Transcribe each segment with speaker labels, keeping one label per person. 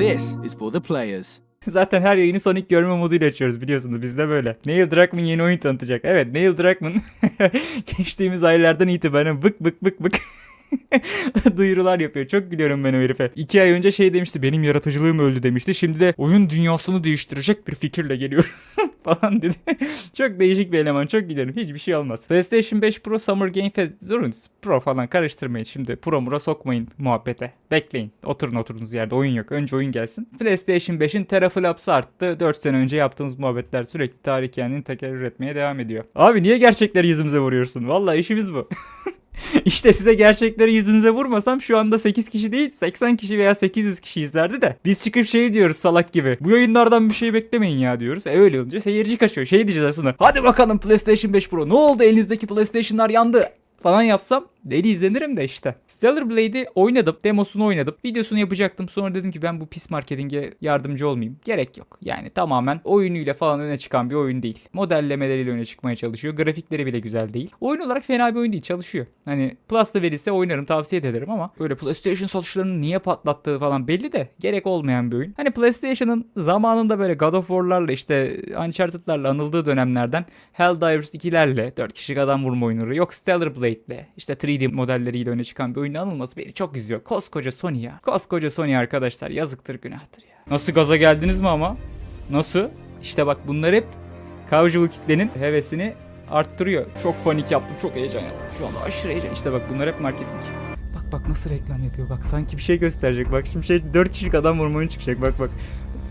Speaker 1: This is for the players.
Speaker 2: Zaten her yayını Sonic görme moduyla açıyoruz biliyorsunuz bizde böyle. Neil Druckmann yeni oyun tanıtacak. Evet Neil Druckmann geçtiğimiz aylardan itibaren bık bık bık bık duyurular yapıyor. Çok gülüyorum ben o herife. İki ay önce şey demişti benim yaratıcılığım öldü demişti. Şimdi de oyun dünyasını değiştirecek bir fikirle geliyor falan dedi. çok değişik bir eleman çok giderim. Hiçbir şey olmaz. PlayStation 5 Pro Summer Game Fest zorun Pro falan karıştırmayın şimdi. Pro mura sokmayın muhabbete. Bekleyin. Oturun oturduğunuz yerde. Oyun yok. Önce oyun gelsin. PlayStation 5'in teraflops'ı arttı. 4 sene önce yaptığımız muhabbetler sürekli tarih kendini tekerrür etmeye devam ediyor. Abi niye gerçekleri yüzümüze vuruyorsun? Vallahi işimiz bu. İşte size gerçekleri yüzünüze vurmasam şu anda 8 kişi değil 80 kişi veya 800 kişi izlerdi de. Biz çıkıp şey diyoruz salak gibi. Bu yayınlardan bir şey beklemeyin ya diyoruz. E öyle olunca seyirci kaçıyor. Şey diyeceğiz aslında. Hadi bakalım PlayStation 5 Pro. Ne oldu elinizdeki PlayStation'lar yandı falan yapsam deli izlenirim de işte. Stellar Blade'i oynadım. Demosunu oynadım. Videosunu yapacaktım. Sonra dedim ki ben bu pis marketinge yardımcı olmayayım. Gerek yok. Yani tamamen oyunuyla falan öne çıkan bir oyun değil. Modellemeleriyle öne çıkmaya çalışıyor. Grafikleri bile güzel değil. Oyun olarak fena bir oyun değil. Çalışıyor. Hani Plus'ta verilse oynarım tavsiye ederim ama böyle PlayStation satışlarını niye patlattığı falan belli de gerek olmayan bir oyun. Hani PlayStation'ın zamanında böyle God of War'larla işte Uncharted'larla anıldığı dönemlerden Helldivers 2'lerle 4 kişilik adam vurma oyunları yok Stellar Blade'le işte 3D modelleriyle öne çıkan bir oyunun anılması beni çok üzüyor. Koskoca Sony ya. Koskoca Sony arkadaşlar yazıktır günahtır ya. Nasıl gaza geldiniz mi ama? Nasıl? İşte bak bunlar hep casual kitlenin hevesini arttırıyor. Çok panik yaptım, çok heyecan yaptım. Şu anda aşırı heyecan. İşte bak bunlar hep marketing. Bak bak nasıl reklam yapıyor. Bak sanki bir şey gösterecek. Bak şimdi şey 4 kişilik adam vurmanın çıkacak. Bak bak.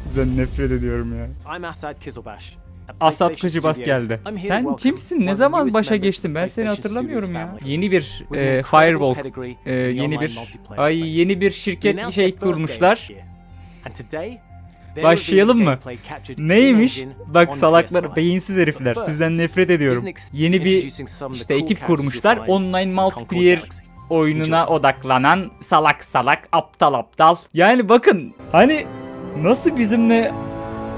Speaker 2: Sizden nefret ediyorum ya.
Speaker 3: I'm Asad Kizilbash. At
Speaker 2: Asat Kıcıbas geldi. Sen kimsin? Ne zaman başa geçtin? Ben seni hatırlamıyorum ya. Yeni bir e, Firewalk, e, yeni bir ay yeni bir şirket şey kurmuşlar. Başlayalım mı? Neymiş? Bak salaklar,
Speaker 3: PS5.
Speaker 2: beyinsiz herifler. Sizden nefret ediyorum. Yeni bir işte ekip kurmuşlar. Online
Speaker 3: in
Speaker 2: multiplayer oyununa odaklanan salak salak aptal aptal. Yani bakın hani nasıl bizimle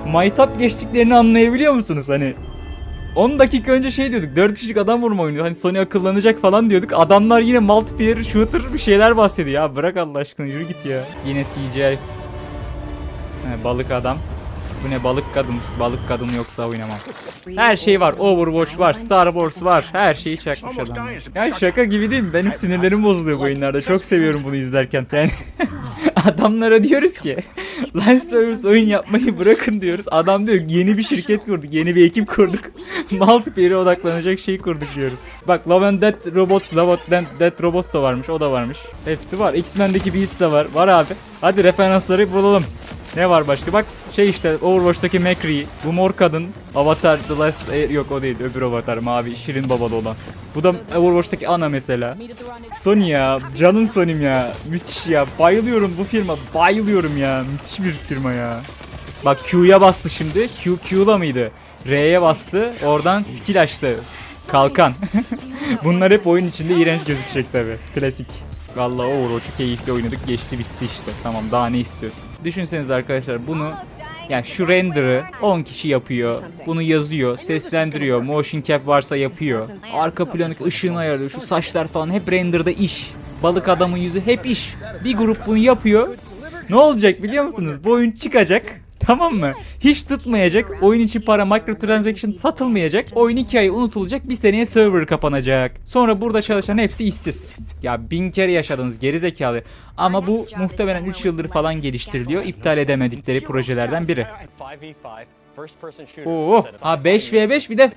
Speaker 2: maytap geçtiklerini anlayabiliyor musunuz? Hani 10 dakika önce şey diyorduk 4 kişilik adam vurma oyunu hani Sony akıllanacak falan diyorduk. Adamlar yine multiplayer shooter bir şeyler bahsediyor. Ya bırak Allah aşkına yürü git ya. Yine CGI balık adam bu ne balık kadın balık kadın yoksa oynamam her şey var Overwatch var Star Wars var her şeyi çakmış adam ya şaka gibi değil mi benim sinirlerim bozuluyor bu oyunlarda çok seviyorum bunu izlerken yani adamlara diyoruz ki live service oyun yapmayı bırakın diyoruz. Adam diyor yeni bir şirket kurduk, yeni bir ekip kurduk. Multiplayer'e odaklanacak şey kurduk diyoruz. Bak Love and Death Robot, Love and Death Robot da varmış, o da varmış. Hepsi var. X-Men'deki Beast de var. Var abi. Hadi referansları bulalım. Ne var başka? Bak şey işte Overwatch'taki McCree, bu mor kadın, Avatar The Last Air, yok o değil öbür Avatar mavi Şirin babalı olan. Bu da Overwatch'taki ana mesela. Sony ya, canım Sony'm ya. Müthiş ya. Bayılıyorum bu firma. Bayılıyorum ya. Müthiş bir firma ya. Bak Q'ya bastı şimdi. Q Q'la mıydı? R'ye bastı. Oradan skill açtı. Kalkan. Bunlar hep oyun içinde iğrenç gözükecek tabi. Klasik. Vallahi Overwatch'u keyifli oynadık. Geçti bitti işte. Tamam daha ne istiyorsun? Düşünseniz arkadaşlar bunu yani şu render'ı 10 kişi yapıyor. Bunu yazıyor, seslendiriyor, motion cap varsa yapıyor. Arka planı ışığını ayarlıyor. Şu saçlar falan hep render'da iş. Balık adamın yüzü hep iş. Bir grup bunu yapıyor. Ne olacak biliyor musunuz? Bu oyun çıkacak. Tamam mı? Hiç tutmayacak. Oyun için para microtransaction satılmayacak. Oyun 2 ay unutulacak. Bir seneye server kapanacak. Sonra burada çalışan hepsi işsiz. Ya bin kere yaşadınız geri zekalı. Ama bu muhtemelen 3 yıldır falan geliştiriliyor. İptal edemedikleri projelerden biri.
Speaker 3: 5v5 first person shooter
Speaker 2: Oo. Ha 5v5 bir de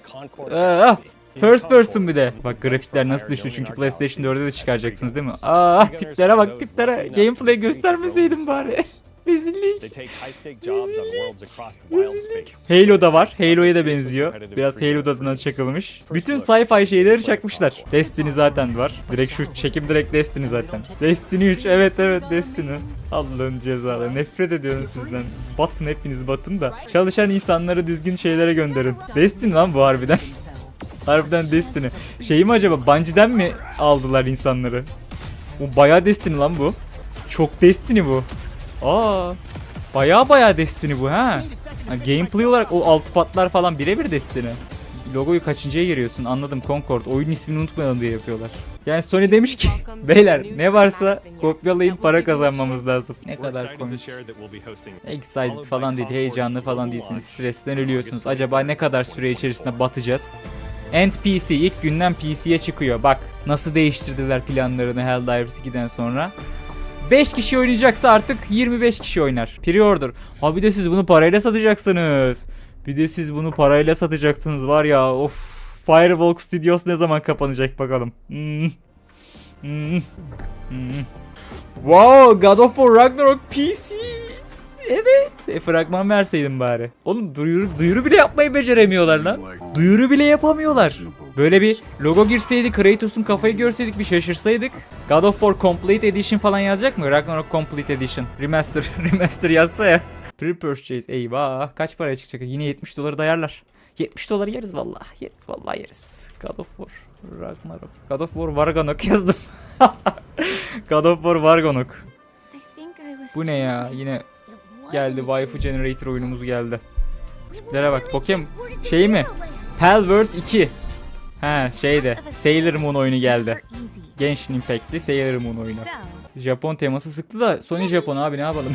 Speaker 3: Galaxy.
Speaker 2: First person bir de. Bak grafikler nasıl düştü çünkü PlayStation 4'e de çıkaracaksınız değil mi? Aa tiplere bak tiplere. Gameplay göstermeseydim bari. Rezillik.
Speaker 3: They take high stake jobs on worlds across the wild space.
Speaker 2: Halo da var. Halo'ya da benziyor. Biraz Halo tadından çakılmış. Bütün sci-fi şeyleri çakmışlar. Destiny zaten var. Direkt şu çekim direkt Destiny zaten. Destiny 3 evet evet Destiny. Allah'ın cezaları. Nefret ediyorum sizden. Batın hepiniz batın da. Çalışan insanları düzgün şeylere gönderin. Destiny lan bu harbiden. harbiden Destiny. Şey mi acaba Bungie'den mi aldılar insanları? Bu bayağı Destiny lan bu. Çok Destiny bu. Aa. Baya baya Destiny bu ha. ha. Gameplay olarak o altı patlar falan birebir Destiny. logoyu kaçıncıya giriyorsun anladım Concord. Oyun ismini unutmayalım diye yapıyorlar. Yani Sony demiş ki beyler ne varsa kopyalayın para kazanmamız lazım. Ne kadar komik. Excited falan değil, heyecanlı falan değilsiniz. Stresten ölüyorsunuz. Acaba ne kadar süre içerisinde batacağız? End PC ilk günden PC'ye çıkıyor. Bak nasıl değiştirdiler planlarını Helldivers 2'den sonra. 5 kişi oynayacaksa artık 25 kişi oynar. Pre-order. Ha bir de siz bunu parayla satacaksınız. Bir de siz bunu parayla satacaksınız var ya of. Firewalk Studios ne zaman kapanacak bakalım. Hmm. Hmm. Hmm. Wow, God of War Ragnarok PC. Evet. E, fragman verseydim bari. Oğlum duyuru, duyuru bile yapmayı beceremiyorlar lan. Duyuru bile yapamıyorlar. Böyle bir logo girseydi Kratos'un kafayı görseydik bir şaşırsaydık. God of War Complete Edition falan yazacak mı? Ragnarok Complete Edition. Remaster. Remaster yazsa ya. Pre-purchase. Eyvah. Kaç paraya çıkacak? Yine 70 doları dayarlar. 70 doları yeriz vallahi. Yeriz vallahi yeriz. God of War. Ragnarok. God of War Varganok yazdım. God of War Varganok. Bu ne ya? Yine geldi waifu generator oyunumuz geldi. Tiplere bak. Pokemon şey mi? Pal World 2. Ha şeyde. Sailor Moon oyunu geldi. Genshin Impact'li Sailor Moon oyunu. Japon teması sıktı da Sony Japon abi ne yapalım?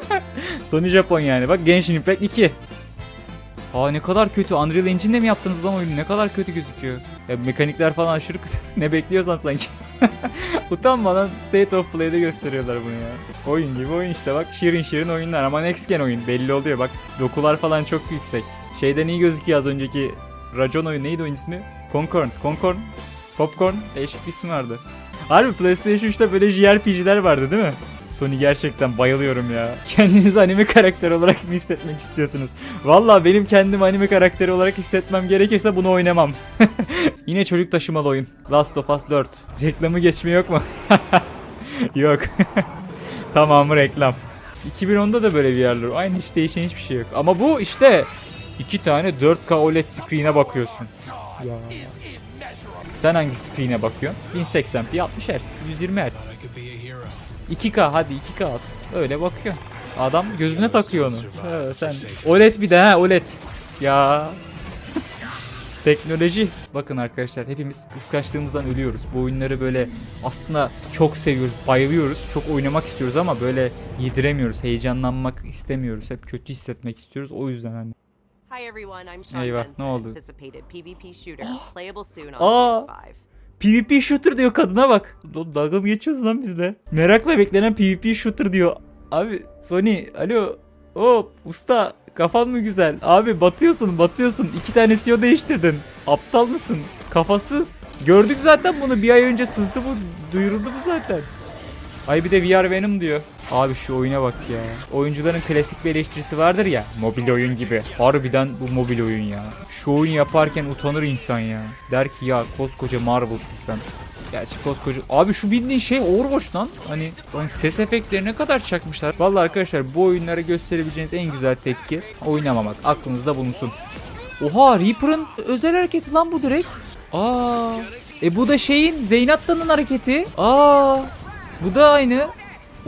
Speaker 2: Sony Japon yani. Bak Genshin Impact 2. Aa ne kadar kötü. Unreal Engine'de mi yaptınız lan oyunu? Ne kadar kötü gözüküyor. Ya mekanikler falan aşırı kötü. ne bekliyorsam sanki. Utanmadan State of Play'de gösteriyorlar bunu ya. Oyun gibi oyun işte bak şirin şirin oyunlar ama next gen oyun belli oluyor bak dokular falan çok yüksek. Şeyden iyi gözüküyor az önceki Racon oyun neydi oyun ismi? Concorn, Concorn, Popcorn değişik bir isim vardı. Harbi PlayStation 3'te böyle JRPG'ler vardı değil mi? Sony gerçekten bayılıyorum ya. Kendinizi anime karakteri olarak mı hissetmek istiyorsunuz? Valla benim kendimi anime karakteri olarak hissetmem gerekirse bunu oynamam. Yine çocuk taşımalı oyun. Last of Us 4. Reklamı geçme yok mu? yok. Tamamı reklam. 2010'da da böyle bir yerler. Aynı hiç değişen hiçbir şey yok. Ama bu işte iki tane 4K OLED screen'e bakıyorsun. Ya. Sen hangi screen'e bakıyorsun? 1080p 60 Hz, 120 Hz. 2K hadi 2K olsun. Öyle bakıyor. Adam gözüne takıyor onu. Ha, sen OLED bir de ha OLED. Ya. Teknoloji. Bakın arkadaşlar hepimiz kıskançlığımızdan ölüyoruz. Bu oyunları böyle aslında çok seviyoruz, bayılıyoruz. Çok oynamak istiyoruz ama böyle yediremiyoruz. Heyecanlanmak istemiyoruz. Hep kötü hissetmek istiyoruz. O yüzden hani.
Speaker 1: Hi everyone, I'm Sean
Speaker 2: Eyvah,
Speaker 1: Benson,
Speaker 2: ne oldu?
Speaker 1: anticipated PvP shooter, playable soon
Speaker 2: Aa!
Speaker 1: on PS5.
Speaker 2: PvP shooter diyor kadına bak. Oğlum dalga mı geçiyorsun lan bizle? Merakla beklenen PvP shooter diyor. Abi Sony alo. Hop usta kafan mı güzel? Abi batıyorsun batıyorsun. İki tane CEO değiştirdin. Aptal mısın? Kafasız. Gördük zaten bunu bir ay önce sızdı bu. Duyuruldu bu zaten. Ay bir de VR Venom diyor. Abi şu oyuna bak ya. Oyuncuların klasik bir eleştirisi vardır ya. Mobil oyun gibi. Harbiden bu mobil oyun ya. Şu oyun yaparken utanır insan ya. Der ki ya koskoca Marvel'sın sen. Gerçi koskoca... Abi şu bildiğin şey Overwatch lan. Hani, hani ses efektleri ne kadar çakmışlar. Vallahi arkadaşlar bu oyunlara gösterebileceğiniz en güzel tepki oynamamak. Aklınızda bulunsun. Oha Reaper'ın özel hareketi lan bu direkt. Aa. E bu da şeyin Zeynat'tanın hareketi. Aa. Bu da aynı.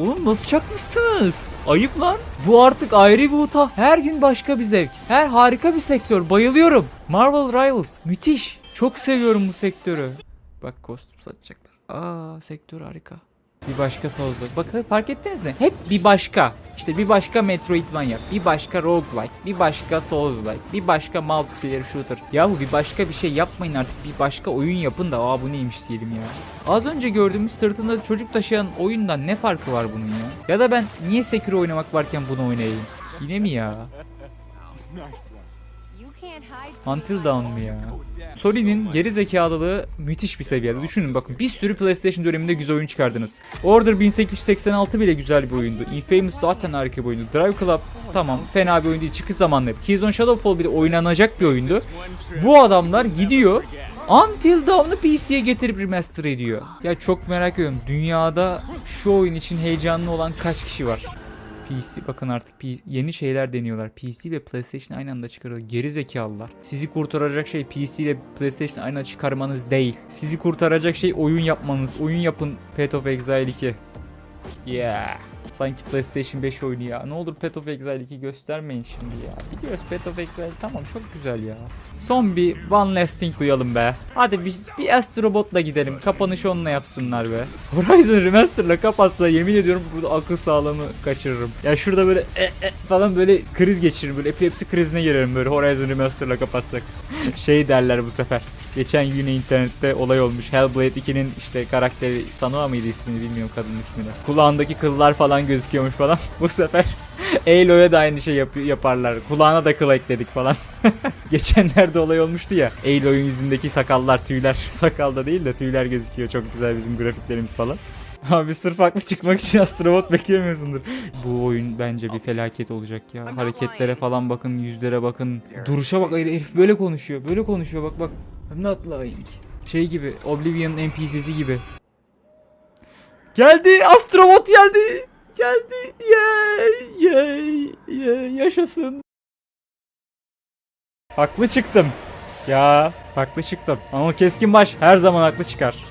Speaker 2: Oğlum nasıl çakmışsınız? Ayıp lan. Bu artık ayrı bir uta. Her gün başka bir zevk. Her harika bir sektör. Bayılıyorum. Marvel Rivals. Müthiş. Çok seviyorum bu sektörü. Bak kostüm satacaklar. Aa sektör harika. Bir başka Souls'da. Bakın fark ettiniz mi? Hep bir başka. İşte bir başka Metroidvania, bir başka roguelike, bir başka Souls-like, bir başka multiplayer shooter. Yahu bir başka bir şey yapmayın artık. Bir başka oyun yapın da aa bu neymiş diyelim ya. Az önce gördüğümüz sırtında çocuk taşıyan oyundan ne farkı var bunun ya? Ya da ben niye Sekiro oynamak varken bunu oynayayım? Yine mi ya? Until Dawn mı ya? Sony'nin geri zekalılığı müthiş bir seviyede. Düşünün bakın bir sürü PlayStation döneminde güzel oyun çıkardınız. Order 1886 bile güzel bir oyundu. Infamous zaten harika bir oyundu. Drive Club tamam fena bir oyun değil. Çıkış zamanlı. Killzone Shadowfall bile oynanacak bir oyundu. Bu adamlar gidiyor Until Dawn'ı PC'ye getirip remaster ediyor. Ya çok merak ediyorum. Dünyada şu oyun için heyecanlı olan kaç kişi var? PC bakın artık P- yeni şeyler deniyorlar. PC ve PlayStation aynı anda çıkarıyor. Geri zekalılar. Sizi kurtaracak şey PC ile PlayStation aynı anda çıkarmanız değil. Sizi kurtaracak şey oyun yapmanız. Oyun yapın Path of Exile 2. Yeah. Sanki PlayStation 5 oyunu ya. Ne olur Path of Exile 2 göstermeyin şimdi ya. Biliyoruz Path of Exile tamam çok güzel ya. Son bir One Last Thing duyalım be. Hadi bir, bir Astrobot'la gidelim. Kapanışı onunla yapsınlar be. Horizon Remaster'la kapatsa yemin ediyorum burada akıl sağlığımı kaçırırım. Ya şurada böyle e, e falan böyle kriz geçiririm. Böyle epilepsi krizine girerim böyle Horizon Remaster'la kapatsak. şey derler bu sefer. Geçen yine internette olay olmuş. Hellblade 2'nin işte karakteri Sanua mıydı ismini bilmiyorum kadının ismini. Kulağındaki kıllar falan gözüküyormuş falan. bu sefer Aloy'a da aynı şey yap- yaparlar. Kulağına da kıl ekledik falan. Geçenlerde olay olmuştu ya. Aloy'un yüzündeki sakallar, tüyler. Sakalda değil de tüyler gözüküyor. Çok güzel bizim grafiklerimiz falan. Abi sırf haklı çıkmak için astrobot beklemiyorsundur. Bu oyun bence bir felaket olacak ya. Hareketlere falan bakın, yüzlere bakın. Duruşa bak herif böyle konuşuyor. Böyle konuşuyor bak bak. I'm not lying. Şey gibi, Oblivion'ın NPC'si gibi. Geldi, astrobot geldi. Geldi. Yay, yay, yay, yaşasın. Haklı çıktım. Ya haklı çıktım. Ama keskin baş her zaman haklı çıkar.